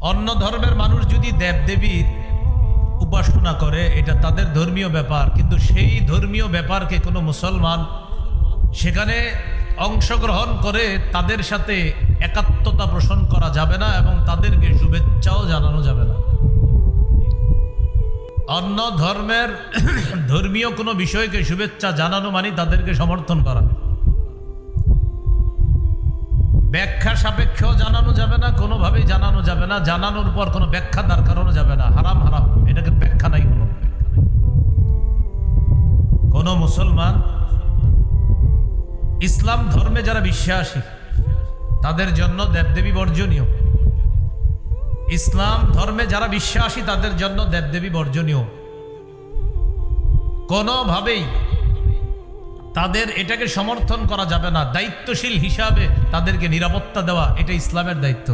অন্য ধর্মের মানুষ যদি দেবদেবীর উপাসনা করে, এটা তাদের ধর্মীয় ব্যাপার, কিন্তু সেই ধর্মীয় ব্যাপারকে কোনো মুসলমান সেখানে অংশগ্রহণ করে তাদের সাথে একাত্মতা পোষণ করা যাবে না এবং তাদেরকে শুভেচ্ছাও জানানো যাবে না। অন্য ধর্মের ধর্মীয় কোনো বিষয়কে শুভেচ্ছা জানানো মানে তাদেরকে সমর্থন করা। ব্যাখ্যা সাপেক্ষেও জানানো যাবে না যাবে না, জানানোর পর কোনো ব্যাখ্যা দাঁড় করানো যাবে না। হারাম হারাম। এটাকে ব্যাখ্যা নাই কোনো। কোন মুসলমান ইসলাম ধর্মে যারা বিশ্বাসী, তাদের জন্য দেবদেবী বর্জনীয়। ইসলাম ধর্মে যারা বিশ্বাসী, তাদের জন্য দেবদেবী বর্জনীয়। কোনোভাবেই তাদের এটাকে সমর্থন করা যাবে না। দায়িত্বশীল হিসাবে তাদেরকে নিরাপত্তা দেওয়া, এটা ইসলামের দায়িত্ব।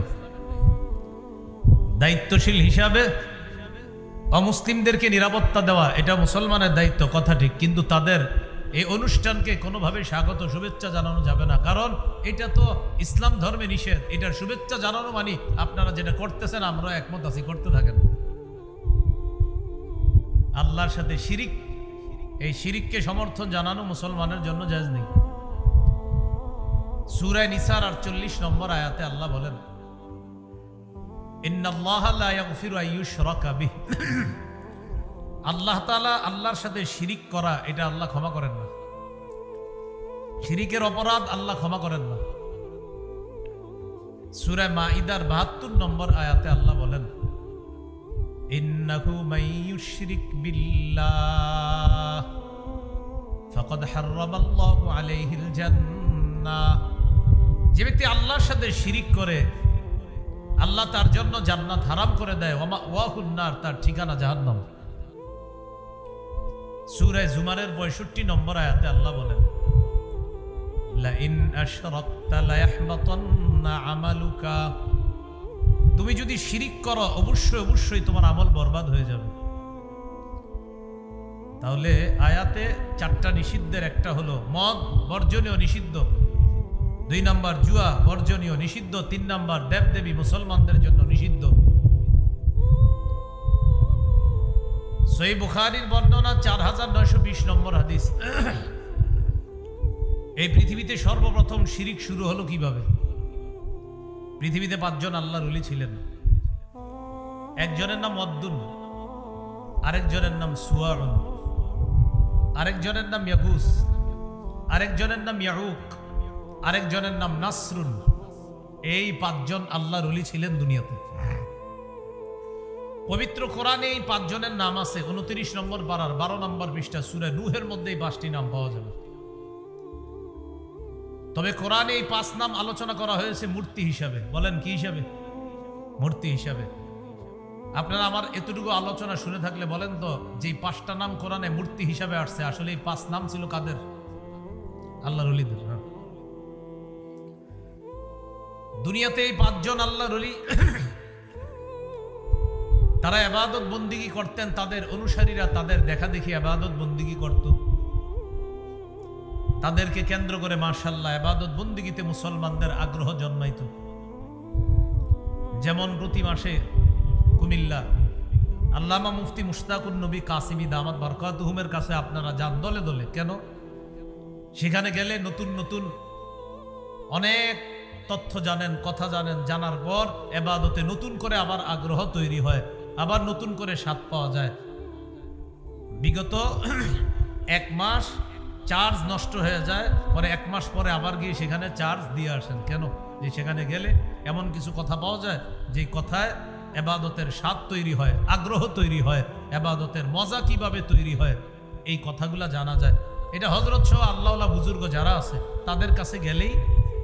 দায়িত্বশীল হিসাবে অমুসলিমদেরকে নিরাপত্তা দেওয়া, এটা মুসলমানের দায়িত্ব, কথা ঠিক। কিন্তু তাদের এই অনুষ্ঠানকে কোনোভাবে স্বাগত, শুভেচ্ছা জানানো যাবে না। কারণ এটা তো ইসলাম ধর্মে নিষেধ। এটার শুভেচ্ছা জানানো মানে আপনারা যেটা করতেছেন আমরা একমত আছি, করতে থাকেন। আল্লাহর সাথে শিরিক, এই শিরিককে সমর্থন জানানো মুসলমানের জন্য জায়জ নেই। সুরায় নিসার আটচল্লিশ নম্বর আয়াতে আল্লাহ বলেন আল্লাহ তাআলা আল্লাহর সাথে শিরিক করা, এটা আল্লাহ ক্ষমা করেন না। শিরিকের অপরাধ আল্লাহ ক্ষমা করেন না। সূরা মাইদার 72 নম্বর আয়াতে আল্লাহ বলেন আলাইহিল যে ব্যক্তি আল্লাহর সাথে শিরিক করে আল্লাহ তার জন্য জান্নাত হারাম করে দেয়। ওয়াহুন্নার তার ঠিকানা জাহান্নাম। সূরা জুমারের 62 নম্বর আয়াতে আল্লাহ বলেন তুমি যদি শিরিক করো, অবশ্যই অবশ্যই তোমার আমল বরবাদ হয়ে যাবে। তাহলে আয়াতে চারটা নিষিদ্ধের একটা হলো মদ বর্জনীয় নিষিদ্ধ। দুই নাম্বার জুয়া বর্জনীয়, নিষিদ্ধ। তিন নাম্বার দেবদেবী মুসলমানদের জন্য নিষিদ্ধ। সই বুখারির বর্ণনা চার হাজার নয়শো বিশ নম্বর হাদিস। এই পৃথিবীতে সর্বপ্রথম শিরিক শুরু হলো কীভাবে? পৃথিবীতে পাঁচজন আল্লাহর উলি ছিলেন। একজনের নাম অদ্দুন আরেকজনের নাম সুয়ারুন, আরেকজনের নাম ইয়াগুস আরেকজনের নাম ইয়াহুক আরেকজনের নাম নাসরুন। এই পাঁচজন আল্লাহর উলি ছিলেন দুনিয়াতে। পবিত্র কোরআনে এই পাঁচজনের নাম আছে উনত্রিশ নম্বর পাড়ার বারো নম্বর পৃষ্ঠা, সুরে নুহের মধ্যে এই পাঁচটি নাম পাওয়া যাবে। তবে কোরআনে এই পাঁচ নাম আলোচনা করা হয়েছে মূর্তি হিসাবে। বলেন, কি হিসাবে? মূর্তি হিসাবে। আপনারা আমার এতটুকু আলোচনা শুনে থাকলে বলেন তো, যে পাঁচটা নাম কোরআনে মূর্তি হিসাবে আসছে, আসলে এই পাঁচ নাম ছিল কাদের? আল্লাহ রলিদের দুনিয়াতে এই পাঁচজন আল্লাহ রলি তারা আবাদত বন্দিগি করতেন, তাদের অনুসারীরা তাদের দেখা দেখি আবাদত বন্দিগি করত। তাদেরকে কেন্দ্র করে মার্শাল্লাহ আবাদত বন্দিগিতে মুসলমানদের আগ্রহ জন্মাইত। যেমন প্রতি মাসে কুমিল্লা আল্লামা মুফতি মুশতাকুর নবী কাসিমি দামাত বরকাতুহুমের কাছে আপনারা যান দলে দলে। কেন? সেখানে গেলে নতুন নতুন অনেক তথ্য জানেন, কথা জানেন, জানার পর এবাদতে নতুন করে আবার আগ্রহ তৈরি হয়, আবার নতুন করে স্বাদ পাওয়া যায়। বিগত এক মাস চার্জ নষ্ট হয়ে যায়, পরে এক মাস পরে আবার গিয়ে সেখানে চার্জ দিয়ে আসেন। কেন? যে সেখানে গেলে এমন কিছু কথা পাওয়া যায়, যে কথায় এবাদতের স্বাদ তৈরি হয়, আগ্রহ তৈরি হয়, এবাদতের মজা কীভাবে তৈরি হয়, এই কথাগুলা জানা যায়। এটা হজরত সহ আল্লাহ বুজুর্গ যারা আছে, তাদের কাছে গেলেই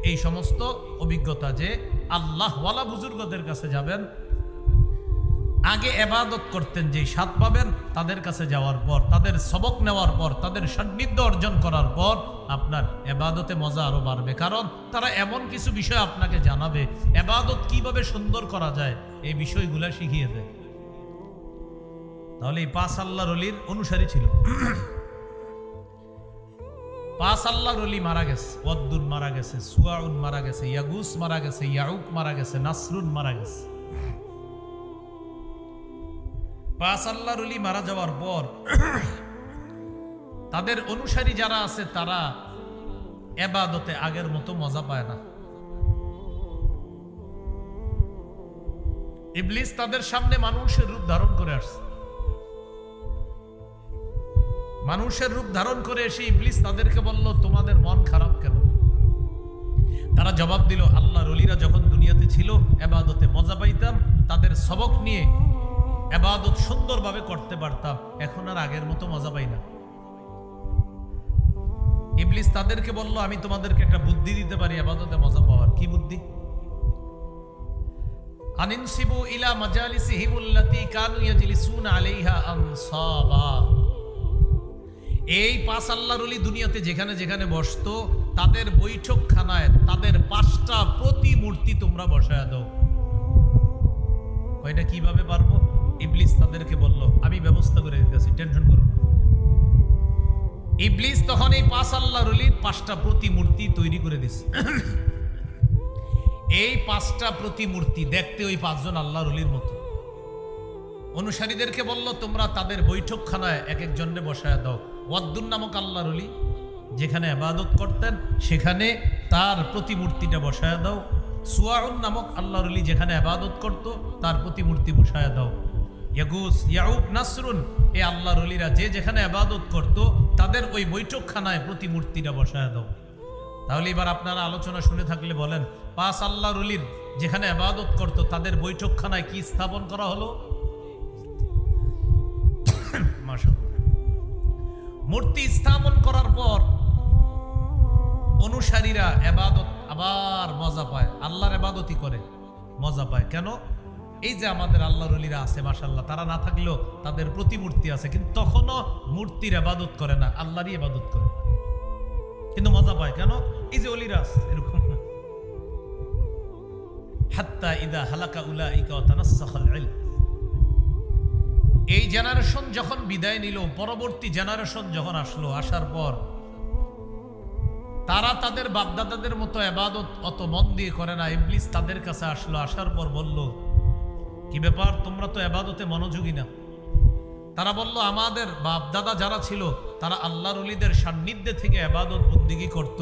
এই সমস্ত অভিজ্ঞতা যে আল্লাহওয়ালা বুজুর্গদের কাছে যাবেন, আগে এবাদত করতেন যে স্বাদ পাবেন তাদের কাছে যাওয়ার পর, তাদের সবক নেওয়ার পর, তাদের সান্নিধ্য অর্জন করার পর আপনার এবাদতে মজা আরও বাড়বে। কারণ তারা এমন কিছু বিষয় আপনাকে জানাবে, এবাদত কীভাবে সুন্দর করা যায়, এই বিষয়গুলো শিখিয়ে দেয়। তাহলে এই পাঁচ আল্লাহ রলির অনুসারী ছিল। পাঁচ আল্লাহ রলি মারা গেছে, ওয়াদ্দুন মারা গেছে, সুয়াউন মারা গেছে, ইয়াগুস মারা গেছে, ইয়াউক মারা গেছে, নাসরুন মারা গেছে। পাঁচ আল্লাহর অলি মারা যাওয়ার পর তাদের অনুসারী যারা আছে তারা এবাদতে আগের মতো মজা পায় না। ইবলিস তাদের সামনে মানুষের রূপ ধারণ করে আসছে। মানুষের রূপ ধারণ করে এসে ইবলিস তাদেরকে বলল, তোমাদের মন খারাপ কেন? তারা জবাব দিল আল্লাহ রলিরা যখন দুনিয়াতে ছিল, এবাদতে মজা পাইতাম, তাদের সবক নিয়ে এবাদত সুন্দরভাবে করতে পারতাম। এখন আর আগের মতো মজা পাই না। ইবলিস তাদেরকে বলল, আমি তোমাদেরকে একটা বুদ্ধি দিতে পারি আবাদতে মজা পাওয়ার। কি বুদ্ধি? আনিনসিবু ইলা মাজালিসিহিম আল্লাতী কানু ইয়াজলিসুনা আলাইহা আনসাবা। এই পাঁচ আল্লাহর অলি দুনিয়াতে যেখানে যেখানে বসত, তাদের বৈঠকখানায় তাদের পাঁচটা প্রতিমূর্তি তোমরা বসায় দাও। কয়টা কীভাবে পারব? ইবলিস তাদেরকে বলল, আমি ব্যবস্থা করে দিতেছি, টেনশন করো না। ইবলিস তখন এই পাঁচ আল্লাহর অলির পাঁচটা প্রতিমূর্তি তৈরি করে দিছে। এই পাঁচটা প্রতিমূর্তি দেখতে ওই পাঁচজন আল্লাহর অলির মতো। অনুসারীদেরকে বলল, তোমরা তাদের বৈঠকখানায় এক একজনে বসায় দাও। ওয়াদ্দুন নামক আল্লাহর অলি যেখানে আবাদত করতেন, সেখানে তার প্রতিমূর্তিটা বসায় দাও। সুয়াউন নামক আল্লাহর অলি যেখানে আবাদত করত, তার প্রতিমূর্তি বসায় দাও। ইয়াগুস ইয়াউক নাসরুন এই আল্লাহর অলিরা যে যেখানে আবাদত করত, তাদের ওই বৈঠকখানায় প্রতিমূর্তিটা বসায় দাও। তাহলে এবার আপনারা আলোচনা শুনে থাকলে বলেন, পাঁচ আল্লাহ রলির যেখানে আবাদত করত, তাদের বৈঠকখানায় কি স্থাপন করা হলো? মূর্তি স্থাপন করার পর অনুসারীরা এবাদত, আবার মজা পায়। আল্লাহর এবাদতই করে, মজা পায়। কেন? এই যে আমাদের আল্লাহ রলিরা আছে মাসাল্লাহ তারা না থাকলেও তাদের প্রতিমূর্তি আছে, কিন্তু তখনও মূর্তির আবাদত করে না, আল্লাহরই আবাদত করে। কিন্তু মজা পায়। কেন? এই যে অলিরা আছে, এরকম হাত্তা ইদা হালাকা উলাইকা ওয়া তানাসসাখাল ইলম। এই জেনারেশন যখন বিদায় নিল, পরবর্তী জেনারেশন যখন আসলো, আসার পর তারা তাদের বাপদাদাদের মতো এবাদত অত মন দিয়ে করে না, ইবলিস তাদের কাছে আসলো, আসার পর বলল, কি ব্যাপার, তোমরা তো এবাদতে মনোযোগী না? তারা বলল, আমাদের বাপ দাদা যারা ছিল, তারা আল্লাহর অলিদের সান্নিধ্যে থেকে এবাদত বন্দিগি করত।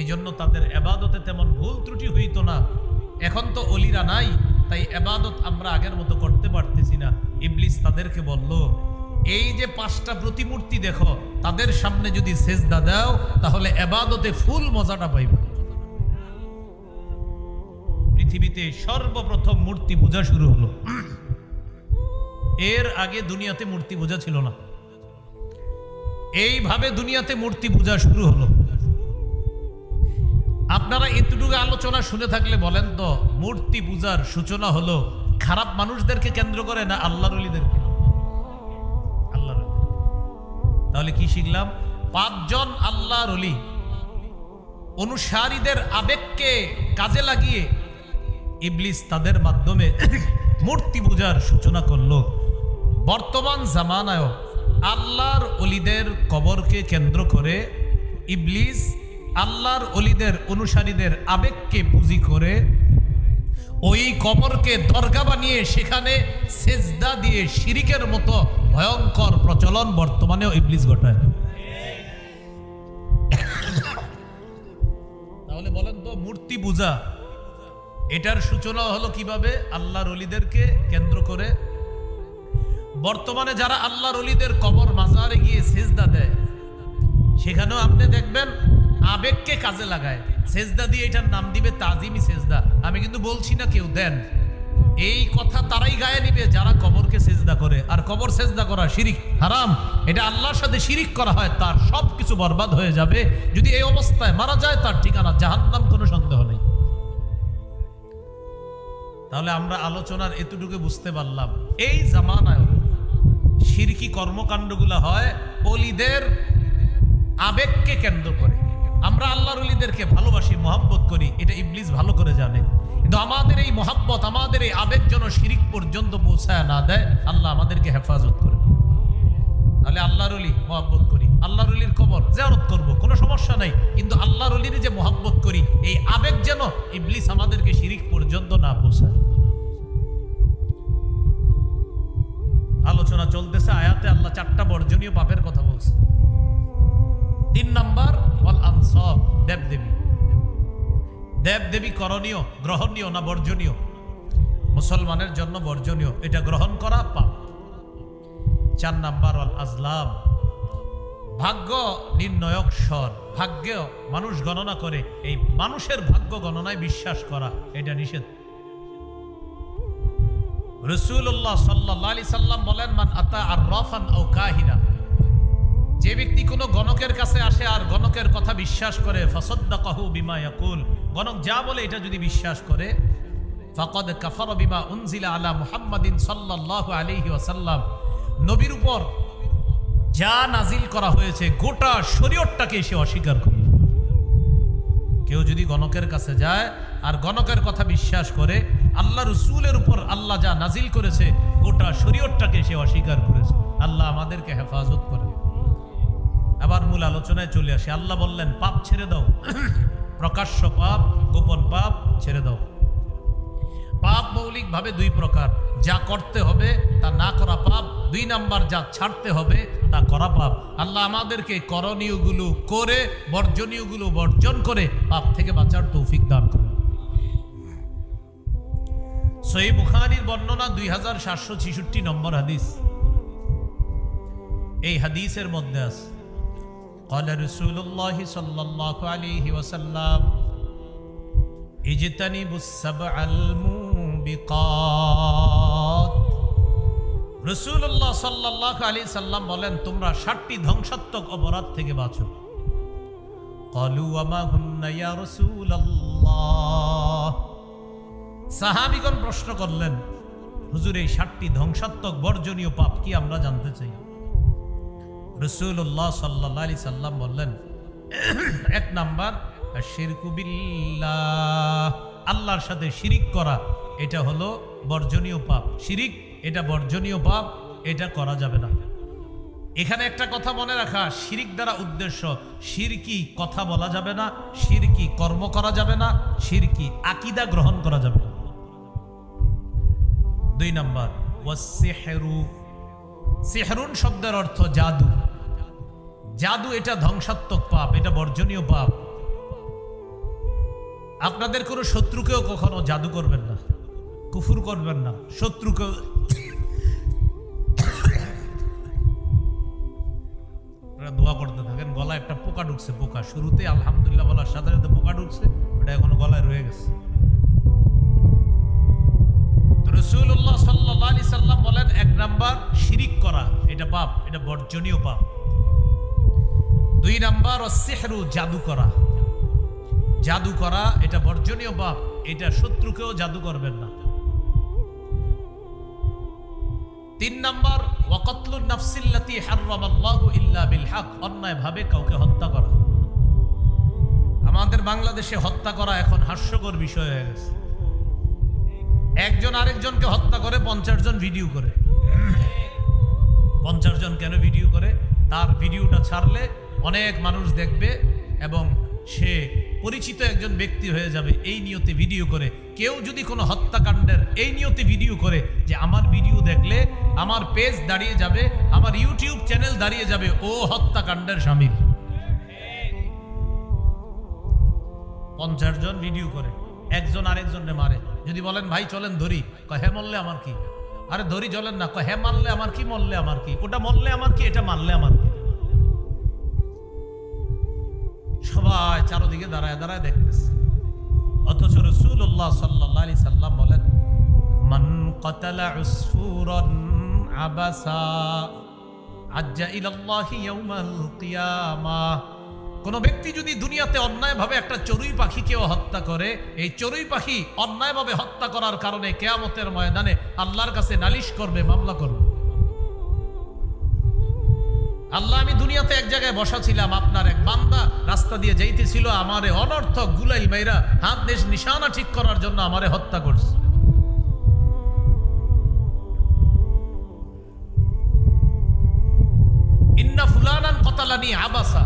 এই জন্য তাদের এবাদতে তেমন ভুল ত্রুটি হইতো না। এখন তো অলিরা নাই তাই এবাদত আমরা আগের মতো করতে পারতেছি না। ইবলিস তাদেরকে বলল, এই যে পাঁচটা প্রতিমূর্তি দেখো, তাদের সামনে যদি সেজদা দাও, তাহলে এবাদতে ফুল মজাটা পাইবে। পৃথিবীতে সর্বপ্রথম মূর্তি পূজা শুরু হলো। এর আগে দুনিয়াতে মূর্তি পূজা ছিল না। এইভাবে দুনিয়াতে মূর্তি পূজা শুরু হলো। আপনারা এতটুকু আলোচনা শুনে থাকলে বলেন তো, মূর্তি পূজার সূচনা হলো খারাপ মানুষদেরকে কেন্দ্র করে না আল্লাহর অলিদেরকে? আল্লাহর অলিদেরকে। তাহলে কি শিখলাম? পাঁচজন আল্লাহর অলি, অনুসারীদের আবেগকে কাজে লাগিয়ে ইবলিস তাদের মাধ্যমে মূর্তি পূজার সূচনা করল। বর্তমান জামানায় আল্লাহর অলিদের কবরকে কেন্দ্র করে ইবলিস আল্লাহর অলিদের অনুসারীদের আবেগকে পুঁজি করে ওই কবরকে দরগা বানিয়ে সেখানে সেজদা দিয়ে শিরিকের মতো ভয়ঙ্কর প্রচলন বর্তমানেও ইবলিস ঘটায়। তাহলে বলেন তো, মূর্তি পূজা, এটার সূচনা হলো কীভাবে? আল্লাহর অলিদেরকে কেন্দ্র করে। বর্তমানে যারা আল্লাহর অলিদের কবর মাজারে গিয়ে সেজদা দেয়, সেখানেও আপনি দেখবেন আবেগকে কাজে লাগায়। সেজদা দিয়ে এটার নাম দিবে তাজিমি সেজদা। আমি কিন্তু বলছি না কেউ, দেন। এই কথা তারাই গায়ে নিবে যারা কবরকে সেজদা করে। আর কবর সেজদা করা শিরিক হারাম। এটা আল্লাহর সাথে শিরিক করা হয়, তার সব কিছু বরবাদ হয়ে যাবে। যদি এই অবস্থায় মারা যায়, তার ঠিকানা জাহান্নাম, কোনো সন্দেহ নেই। তাহলে আমরা আলোচনার এতটুকু বুঝতে পারলাম। এই জামানায় শিরকি কর্মকাণ্ডগুলো হয়, অলিদের আবেগকে কেন্দ্র করে। আমরা আল্লাহর অলিদেরকে ভালোবাসি, মহাব্বত করি, এটা ইবলিস ভালো করে জানে। কিন্তু আমাদের এই মহাব্বত, আমাদের এই আবেগ যেন শিরিক পর্যন্ত পৌঁছায় না দেয়, আল্লাহ আমাদেরকে হেফাজত করে তাহলে আল্লাহর অলি মহাব্বত করি। আল্লাহর অলির কবর জিয়ারত করব, কোনো সমস্যা নাই। কিন্তু আল্লাহর অলির যে মহাব্বত করি, এই আবেগ যেন ইবলিস আমাদেরকে শিরিক পর্যন্ত না পৌঁছায়। আলোচনা চলতেছে, আয়াতে আল্লাহ চারটা বর্জনীয় পাপের কথা বলছে। তিন নাম্বার, ওয়াল আনসব দেবদেবী। দেবদেবী করণীয়, গ্রহণীয় না বর্জনীয়? মুসলমানের জন্য বর্জনীয়। এটা গ্রহণ করা পাপ। চার নাম্বার, ওয়াল আজলাম। ভাগ্য নির্ণয়ক স্বর। ভাগ্য মানুষ গণনা করে। এই মানুষের ভাগ্য গণনায় বিশ্বাস করা, এটা নিষেধ। রসুল্লাহ সাল্লাহ আলি সাল্লাম বলেন, মান আতা আর রফান ও কাহিনা। যে ব্যক্তি কোনো গণকের কাছে আসে আর গণকের কথা বিশ্বাস করে ফসদ্দা কাহু বিমা ইয়াকুল। গণক যা বলে এটা যদি বিশ্বাস করে, ফাকদ কাফার বিমা উনজিলা আলা মুহাম্মাদিন আলাইহি ওয়াসাল্লাম। নবীর উপর যা নাজিল করা হয়েছে, গোটা সে অস্বীকার করে। কেউ যদি গণকের কাছে যায় আর গণকের কথা বিশ্বাস করে, আল্লাহ রসুলের উপর আল্লাহ যা নাজিল করেছে, গোটা শরীয়তটাকে সে অস্বীকার করেছে। আল্লাহ আমাদেরকে হেফাজত করে আবার মূল আলোচনায় চলে আসে। আল্লাহ বললেন, পাপ ছেড়ে দাও। প্রকাশ্য পাপ, গোপন পাপ ছেড়ে দাও। পাপ মৌলিকভাবে দুই প্রকার। যা করতে হবে, তা না করা পাপ। দুই নাম্বার, যা ছাড়তে হবে, তা করা পাপ। আল্লাহ আমাদেরকে করণীয়গুলো করে, বর্জনীয়গুলো বর্জন করে পাপ থেকে বাঁচার তৌফিক দান করে সহি বুখারির বর্ণনা দুই হাজার সাতশো ছিষট্টি নম্বর হাদিস। এই হাদিসের মধ্যে আছে। قال رسول الله صلى الله عليه وسلم اجتنبوا السبع الموبقات রসুল্লাহ সাল্লাহ আলী সাল্লাম বলেন তোমরা ষাটটি ধ্বংসাত্মক অপরাধ থেকে বাঁচো কলু আমা হুন্না ইয়া রাসূলুল্লাহ সাহাবিগণ প্রশ্ন করলেন হুজুর এই ষাটটি ধ্বংসাত্মক বর্জনীয় পাপ কি আমরা জানতে চাই রসুল্লাহ সাল্লাহ আলি সাল্লাম বললেন, এক নাম্বার শিরকুবিল্লাহ আল্লাহর সাথে শিরিক করা, এটা হলো বর্জনীয় পাপ। শিরিক, এটা বর্জনীয় পাপ, এটা করা যাবে না। এখানে একটা কথা মনে রাখা, শিরিক দ্বারা উদ্দেশ্য, শিরকি কথা বলা যাবে না, শিরকি কর্ম করা যাবে না, শিরকি আকিদা গ্রহণ করা যাবে না। দুই নাম্বার ওয়াসিহরু সেহরুন শব্দের অর্থ জাদু। জাদু এটা ধ্বংসাত্মক পাপ, এটা বর্জনীয় পাপ। আপনাদের কোনো শত্রুকেও কখনো জাদু করবেন না, কুফুর করবেন না, শত্রুকেও দোয়া করতে থাকেন, গলায় একটা পোকা ঢুকছে, পোকা। শুরুতে আলহামদুলিল্লাহ বলার সাথে সাথে পোকা ঢুকছে, ওটা এখনও গলায় রয়ে গেছে। রসুল্লাহ সাল্লাহ আলি সাল্লাম বলেন, এক নাম্বার শিরিক করা, এটা পাপ, এটা বর্জনীয় পাপ। দুই নাম্বার, অসেহরু জাদু করা জাদু করা এটা বর্জনীয় বাপ এটা শত্রুকেও জাদু করবেন না। তিন নাম্বার, ওয়াকাতলুন নাফসিল্লাতি হাররামাল্লাহু ইল্লা বিল হক। অন্যায় ভাবে কাউকে হত্যা করা। আমাদের বাংলাদেশে হত্যা করা এখন হাস্যকর বিষয় হয়ে গেছে। একজন আরেকজনকে হত্যা করে পঞ্চাশ জন ভিডিও করে। পঞ্চাশ জন কেন ভিডিও করে? তার ভিডিওটা ছাড়লে অনেক মানুষ দেখবে এবং সে পরিচিত একজন ব্যক্তি হয়ে যাবে এই নিয়তে ভিডিও করে। কেউ যদি কোনো হত্যাকাণ্ডের এই নিয়তে ভিডিও করে যে আমার ভিডিও দেখলে আমার পেজ দাঁড়িয়ে যাবে, আমার ইউটিউব চ্যানেল দাঁড়িয়ে যাবে, ও হত্যাকাণ্ডের সামিল পঞ্চাশ জন ভিডিও করে, একজন আরেকজনকে মারে। যদি বলেন, ভাই, চলেন ধরি। কয় হ্যাঁ মরলে আমার কি? আরে, ধরি চলেন না। কয় হ্যাঁ মারলে আমার কি, মরলে আমার কি? ওটা মরলে আমার কি, এটা মারলে আমার কি? সবাই চারোদিকে দাঁড়ায় দাঁড়ায় দেখতেছে। অথচ রসুল্লাহ সাল্লাহ আলি সাল্লাম বলেন, মান কতালা উসফুরন আবাসা, আজ্জা ইলাল্লাহি ইয়াউমাল কোন ব্যক্তি যদি দুনিয়াতে অন্যায়ভাবে একটা চড়ুই পাখিকেও হত্যা করে, এই চড়ুই পাখি অন্যায়ভাবে হত্যা করার কারণে কেয়ামতের ময়দানে আল্লাহর কাছে নালিশ করবে, মামলা করবে। আল্লাহ, আমি দুনিয়াতে এক জায়গায় বসা ছিলাম আপনার এক বান্দা, রাস্তা দিয়ে যাইতেছিল আমারে অনর্থক গুলাইল মাইরা হাত দেশ নিশানা ঠিক করার জন্য আমারে হত্যা করছে। ইন্না ফুলানান কতালানি আবাসা।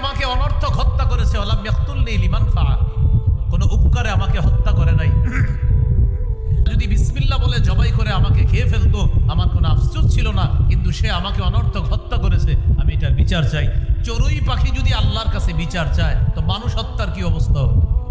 আমাকে অনর্থক হত্যা করেছে কোনো উপকারে আমাকে হত্যা করে নাই। যদি বিসমিল্লাহ বলে জবাই করে আমাকে খেয়ে ফেলতো, আমার কোনো আফসোস ছিল না। কিন্তু সে আমাকে অনর্থক হত্যা করেছে। আমি এটার বিচার চাই। চড়ুই পাখি যদি আল্লাহর কাছে বিচার চায়, তো মানুষ হত্যার কি অবস্থা হবে?